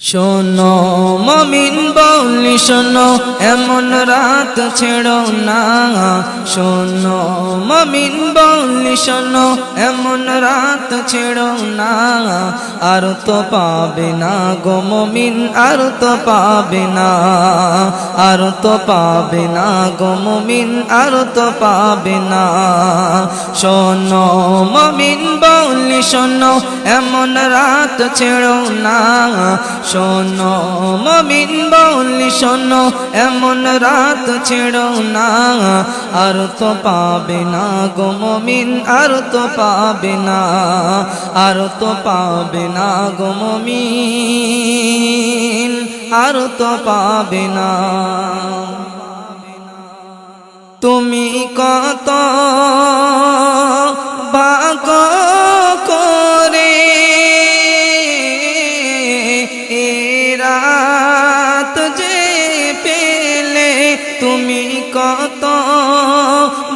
শোনো, মমিন বলি শোনো, এমন রাত ছেড়ো না। শোনো, মমিন বলি শোনো, এমন রাত ছেড়ো না। আর তো পাবে না গো মমিন, আর তো পাবে না। আর তো পাবে না গো মমিন, আর তো পাবে না। শোনো, মমিন বলি শোনো, এমন রাত ছেড়ো না। শোনো, মমিন বলি শোনো, এমন রাত ছেড়ো না। আর তো পাবে না গো মমিন, আর তো পাবে না। আর তো পাবে না গো মমিন, আর তো পাবে না। তুমি কত তুমি কত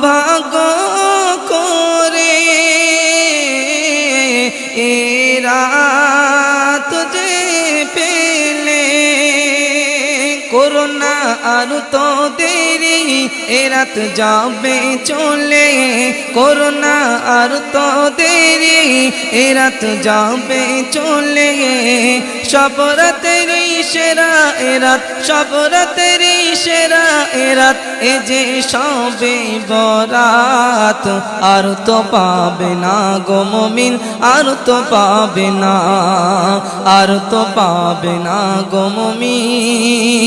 ভাগ করে এ রাত যে পেলে, করোনা আর তো দেরি, এ রাত যাবে চলে। করোনা আর তো দেরি, এ রাত যাবে চলে। সব রাতের সেরা, এ রাত সব রাতের সেরা, এ রাত এ যে সবে বরাত। আর তো পাবে না গো মমিন, আর তো পাবে না, আর তো পাবে না গো মমিন,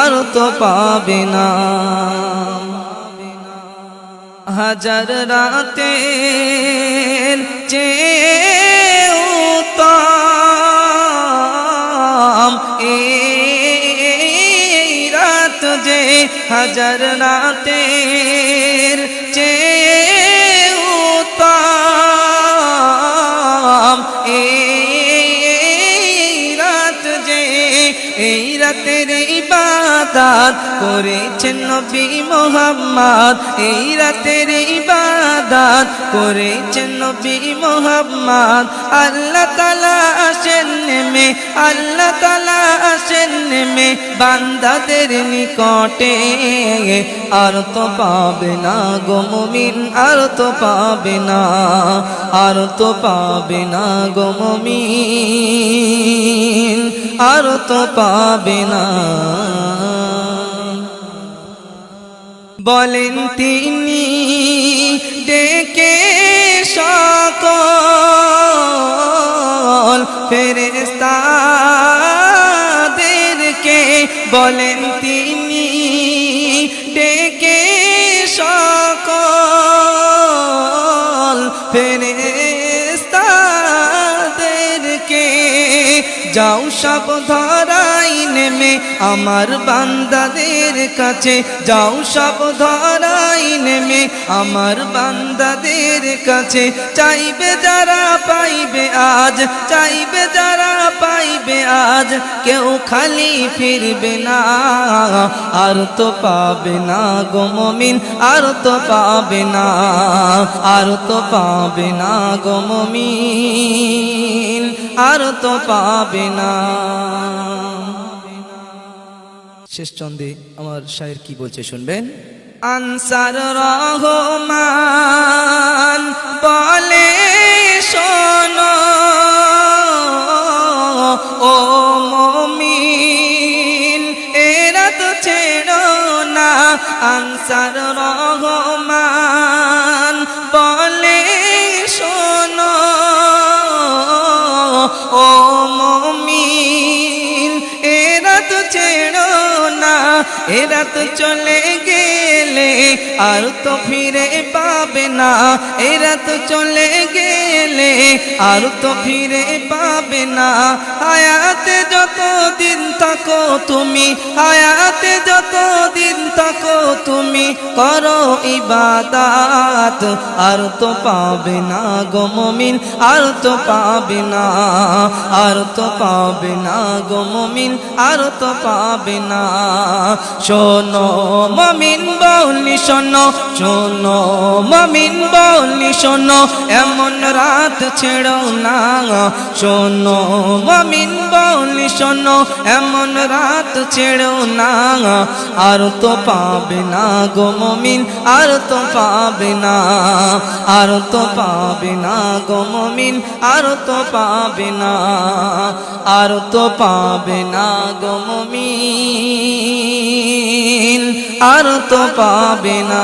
আর তো পাবে না। হাজার রাতের চেয়ে যে হাজার রাতের চেয়ে উত্তম। এই রাত যে এই রাতের ইবাদত করেছেন নবী মোহাম্মদ। এই রাতের ইবাদত করেছেন নবী মোহাম্মদ। আল্লাহ তালা আসেন নেমে, আল্লাহ তালা আসেন নেমে, বান্দাদের নিকটে। আর তো পাবে না গো মুমিন, আর তো পাবে না, আর তো পাবে না গো মুমিন, আর তো পাবে না। বলেন তিনি ডেকে সকল ফেরেস্তাদেরকে বলেন তিনি যাও সব ধরাই নেমে আমার বান্দাদের কাছে। যাও সব ধরাই নেমে আমার বান্দাদের কাছে। চাইবে যারা পাইবে আজ, চাইবে যারা পাইবে আজ। কেউ খালি ফিরবে না, আর তো পাবে না গো মমিন, আর তো পাবে না, আর তো পাবে না গো মমিন। আর তো পাবে না। শেষ চন্দে আমার শায়ের কি বলছে শুনবেন? আনসার রহমান বলে, শোনো, ও মমিন এরা তো ছেড়ো না। আনসার রহমান বলে এরা তো চলে গেলে আর তো ফিরে পাবে না। এরা তো চলে গেলে আর তো ফিরে পাবে না। হায়াতে যত দিন থাকো তুমি, হায়াতে যত করো ইবাদাত। আর তো পাবে না গো মমিন, আর তো পাবে না, আর তো পাবে না গো মমিন, আর তো পাবে না। শোনো মমিন বলি শোনো শোনো মমিন বলি শোনো, এমন রাত ছেড়ো না। শোনো মমিন বলি শোনো, এমন রাত ছেড়ো না। আর তো পাবে না গো মমিন, আর তো পাবে না, আর তো পাবে না গো মমিন, আর তো পাবে না, আর তো পাবে না গো মমিন, আর তো পাবে না।